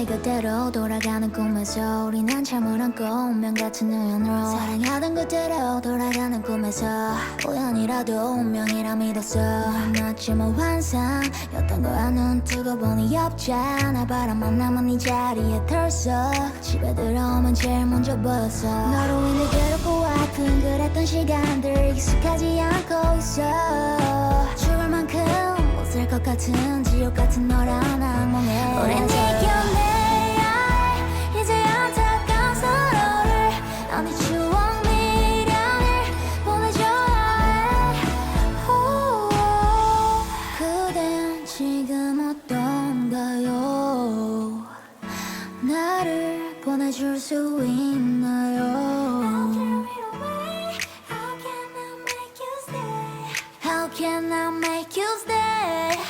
시간이 그대로 돌아가는 꿈에서 우린 한참을 안고 운명 같은 우연으로 사랑하던 그대로 돌아가는 꿈에서 우연이라도 운명이라 믿었어. 마치 뭐 환상이었던 거야. 눈 뜨고 보니 없잖아. 바람만 남은 네 자리에 털썩. 집에 들어오면 제일 먼저 보였어. 너로 인해 괴롭고 아픈 그랬던 시간들 익숙하지 않고 있어. 죽을 만큼 못 살 것 같은 지옥 같은 너란 지금 어떤가요 나를 보내줄 수 있나요 How can I make you stay?